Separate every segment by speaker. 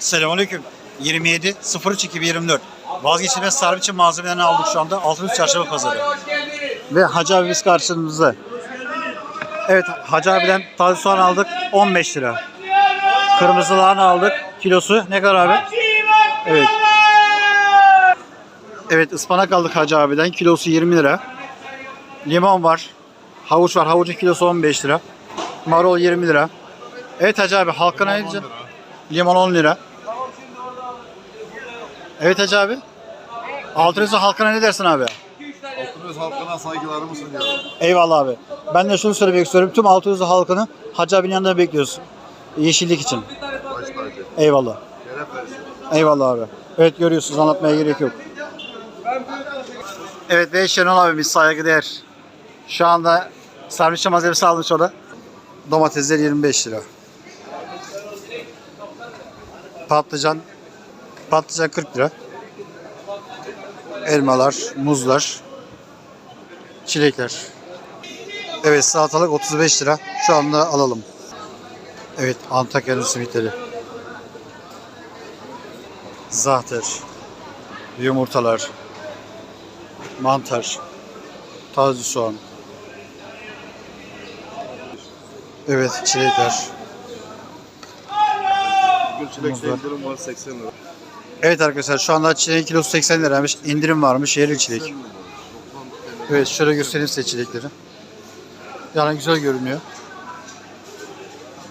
Speaker 1: Selamünaleyküm. 27 03 2024. Vazgeçilmez sarı için malzemelerini aldık şu anda. Altınüz Çarşamba Pazarı. Ve Hacı abimiz karşımızda. Evet Hacı abiden taze soğan aldık 15 lira. Kırmızı lahana aldık. Kilosu ne kadar abi? Evet. Evet ıspanak aldık Hacı abiden. Kilosu 20 lira. Limon var. Havuç var. Havucun kilosu 15 lira. Marul 20 lira. Evet Hacı abi ne diyeceksin? Limon 10 lira. Evet Hacı abi. Altınözü halkına ne dersin abi?
Speaker 2: Altınöz halkına saygılarımı sunuyorum.
Speaker 1: Eyvallah abi. Ben de şunu söylemek istiyorum. Tüm Altınözü halkını Hacı abinin yanında bekliyoruz. Yeşillik için.
Speaker 2: Baş tacı.
Speaker 1: Eyvallah.
Speaker 2: Şeref versin.
Speaker 1: Eyvallah abi. Evet görüyorsunuz anlatmaya gerek yok. Evet ve Şenol abimiz saygıdeğer. Şu anda servis malzemesi almış o da. Domatesler 25 lira. Patlıcan patlıcan 40 lira. Elmalar, muzlar, çilekler. Evet salatalık 35 lira. Şu anda alalım. Evet Antakya'nın simitleri. Zahter, yumurtalar, mantar, taze soğan. Evet çilekler. Muzlar.
Speaker 2: indirim var 80 lira.
Speaker 1: Evet arkadaşlar şu anda çileğin kilosu 80 liraymış. İndirim varmış yerli çilek.
Speaker 2: 80 lira. 90 TL.
Speaker 1: Evet şöyle göstereyim size çilekleri. Yani güzel görünüyor.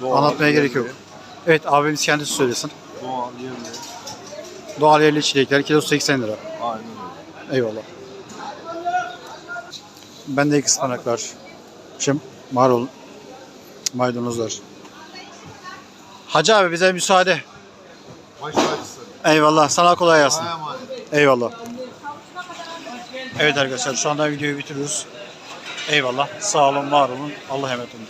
Speaker 2: Doğal
Speaker 1: Anlatmaya gerek yok. Evet abimiz kendisi söylesin.
Speaker 2: Doğal yerli.
Speaker 1: Doğal yerli çilekler kilosu 80 lira.
Speaker 2: Aynen öyle.
Speaker 1: Eyvallah. Bende iki ıspanaklar. Şimdi marul, maydanozlar. Hacı abi bize müsaade.
Speaker 2: Baş.
Speaker 1: Eyvallah. Sana kolay gelsin.
Speaker 2: Allah'a.
Speaker 1: Eyvallah. Evet arkadaşlar şu anda videoyu bitiriyoruz. Eyvallah. Sağ olun, var olun. Allah emanet olun.